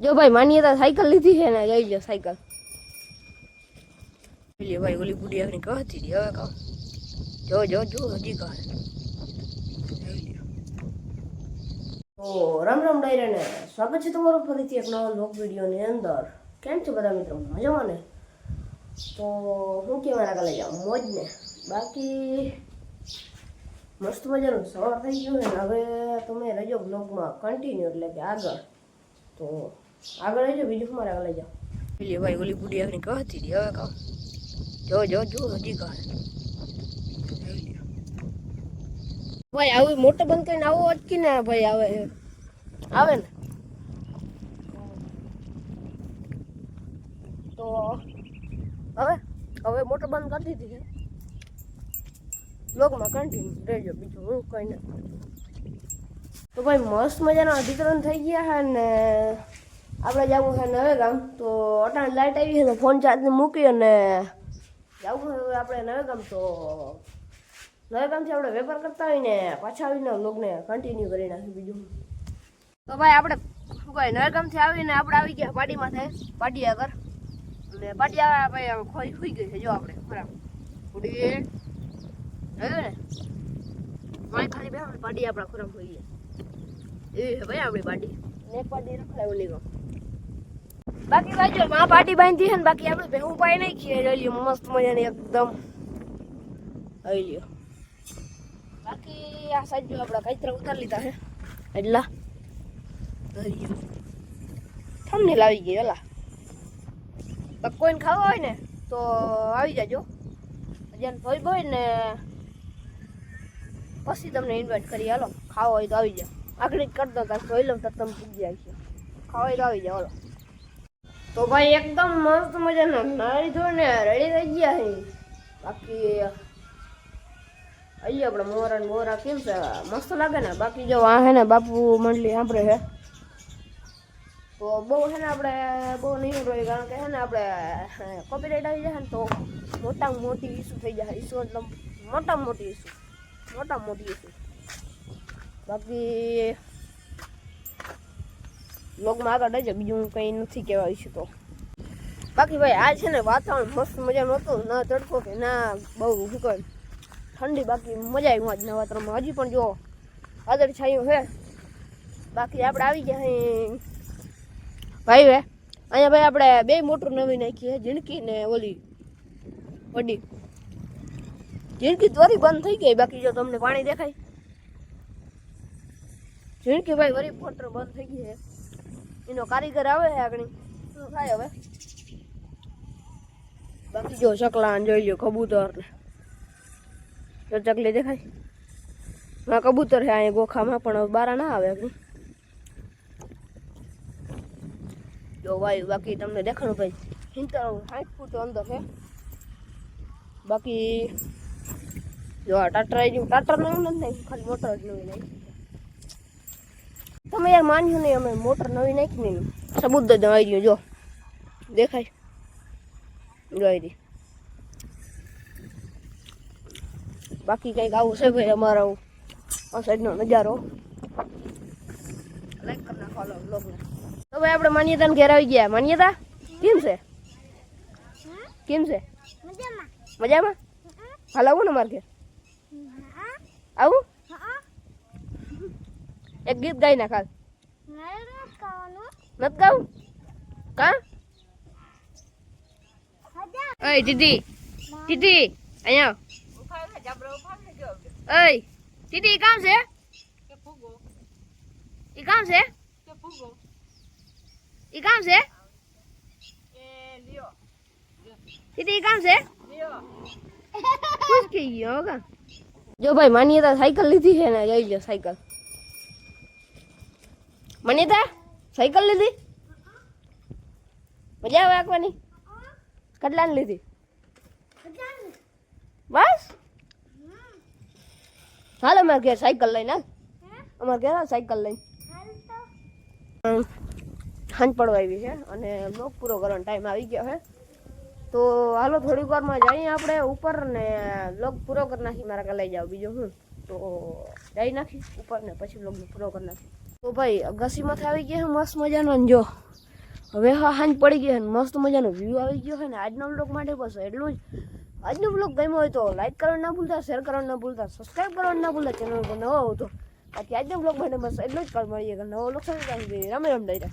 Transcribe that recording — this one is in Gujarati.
જો ભાઈ માન્યતા સાયકલ લીધી છે ને જઈ લો સાયકલ. પેલી ભાઈ ઓલી બુડી આવીને કહતી હતી હવે કહો. જો જો જો હજી કહે. તો રામ રામ ડાયરા ને સ્વાગત છે તમારું ફરીથી એક નવા લોક વિડીયોની અંદર. કેમ છો બધા મિત્રો? મજામાં ને? તો હું કેવા લાગે લઈ જાઉં મોજ ને બાકી મસ્ત મજાનું સવાર થઈ ગયું ને હવે તમે રજો બ્લોગમાં કન્ટિન્યુ એટલે કે આગળ. તો આગળ રહેજો બીજું મારે આગળ લઈ જાઓ? પેલી ભાઈ ઓલી બુડી આવીને કહતી હતી હવે કહો જો જો જો હજી કહે ભાઈ આવું મોટો બંધ કરીને આવો અટકી ને ભાઈ આવે. આવે ને? તો હવે હવે મોટો બંધ કરી દીધી છે. બ્લોગમાં કન્ટિન્યુ રહેજો બીજું હું કંઈ નથી. તો ભાઈ મસ્ત મજાના અધિકરણ થઈ ગયા છે ને આપણે જવું છે નવે ગામ તો અટાણ લાઇટ આવી છે તો ફોન ચાર્જ મૂકી અને જવું છે આપણે નવે ગામ તો નવે ગામથી આપણે વેપાર કરતા હોય ને પાછા આવીને લોગને કન્ટિન્યુ કરી નાખ્યું બીજું. તો ભાઈ આપણે શું કહે નવે ગામથી આવીને આપણે આવી ગયા પાટીમાં થાય પાટી આગળ. અને પાટી આગળ ભાઈ ખોઈ ખોઈ ગઈ છે, જો આપણે, બરાબર. ઉડી. આવ્યું ને? મારી ખાલી બે પાટી આપણા ખોરાક હોઈ ગયા છે ભાઈ આપણી પાટી. ને પાટી રખાય ઓલી ગમ. બાકી બાજુ માં પાટી બાંધી છે ને બાકી આપણે ભેગું નહીં ખીએ જોઈ લ્યો, મસ્ત મજાની એકદમ. આવી લ્યો. બાકી આ સાજુ આપણા કચરા ઉતારી લીધા છે. એટલા થમને લાવી ગઈ તો કોઈને ખાવા હોય ને, તો આવી જાજો. જેને ભાઈ હોય ને પછી તમને ઇન્વાઇટ કરી હાલો, ખાવા હોય તો આવી જાઓ. આગળ કરી દો કાંઈ જોઈ લઉં તો તમે પૂછી જાય ખાવા હોય તો આવી જાઓ, હાલો. તો ભાઈ એકદમ મસ્ત મજાનો નારી ધોઈને રેડી થઈ ગયા છે બાકી અહીંયા આપણે મોરા ને મોરા કેમ છે? મસ્ત લાગે ને. બાકી જો આ હે ને બાપુ મંડલી સાંભળે છે તો બહુ છે ને આપણે બહુ નહીં રોય કારણ કે છે ને આપણે કોપીરાઇટ આવી જાય ને તો મોટામાં મોટી ઇસ્યુ થઈ જાય. ઇસ્યુ એટલે મોટામાં મોટી ઇસ્યુ મોટામાં મોટી ઇસ્યુ બાકી લોગમાં આગળ જજો બીજું કંઈ નથી કહેવા ઇસ્યુ તો. બાકી ભાઈ, આ છે ને વાતાવરણ મસ્ત મજાનું હતું. ના તડકો કે ના બહુ શું કહે ઠંડી બાકી મજા આવી આજના વાતાવરણમાં. હજી પણ જો આદર છાયું છે. બાકી આપણે આવી ગયા ભાઈ વે અહીંયા ભાઈ આપણે બે મોટર નવી નાખી છે જિંદગી ને ઓલી વડી. જિંદગી ત્વરી બંધ થઈ ગઈ. બાકી જો તમને પાણી દેખાય. જિંદગી ભાઈ વરી મોટર બંધ થઈ ગઈ છે. એનો કારીગર આવે છે આગળ. શું થાય હવે? બાકી જો ચકલા જોઈ લો કબૂતર જો ચકલી દેખાય? હા, કબૂતર છે અહીંયા ગોખામાં, પણ બારા ના આવે આગળ. જો વાયુ બાકી તમને દેખાણું ભાઈ. સિત્તેર સાઠ ફૂટ અંદર છે બાકી જો આ ટાટર આવી ગયું ટાટર નવું નથી ખાલી મોટર જ નવી નાખી. તમે યાર માન્યું નહીં અમે મોટર નવી નાખી નહીં સબૂત દઈ આવી ગયું જો. દેખાય. જો આવી રહી. બાકી કંઈક આવું છે ભાઈ અમારો આ સાઈડનો નજારો. લાઈક કરી નાખો બ્લોગને તો ભાઈ આપણે માન્યતાને ઘેર આવી ગયા. માન્યતા? કેમ છે? કેમ છે? મજામાં. હાલ આવું ને મારે ઘેર. આવું. એક ગીત ગાઈ નાખ હાલ. નથી ગાવું કા? ઓય દીદી. દીદી અહીંયા. ઓય દીદી કામ છે? એ કામ છે? એ કામ છે? દીદી કામ છે? ખુશ થઈ ગયો જો ભાઈ માન્યતા સાયકલ લીધી છે ને જઈ લો સાયકલ. માન્યતા સાયકલ લીધી? મજા આવે આંકવાની? કેટલાની લીધી? બસ? હાલ અમારે ઘેર સાયકલ લઈને હાલ. અમારે ઘેર સાયકલ લઈને. સાંજ પડવા આવી છે અને લોક પૂરો કરવાનો ટાઈમ આવી ગયો છે. તો હાલો થોડીક વારમાં જઈએ આપણે ઉપર ને લોક પૂરો કરી નાખી મારા લઈ જાઓ બીજું હું તો ડાઈ નાખી ઉપર ને પછી બ્લોગ પૂરો કરી નાખી તો ભાઈ અગાસીમાંથી આવી ગયા મસ્ત મજાનો જો. હવે હા, હાંજ પડી ગઈ ને મસ્ત મજાનો વ્યૂ આવી ગયો છે ને. આજનો બ્લોગ માટે બસ એટલું જ. આજનો બ્લોગ ગમ્યો હોય તો લાઈક કરવાનું ના ભૂલતા શેર કરવાનું ના ભૂલતા સબસ્ક્રાઈબ કરવાનું ના ભૂલતા ચેનલ પર નવો હો તો. બાકી આજનો બ્લોગ માટે બસ એટલું જ કાલ મળીએ. નવો બ્લોગ સાથે રમ દઈ ડાયરા.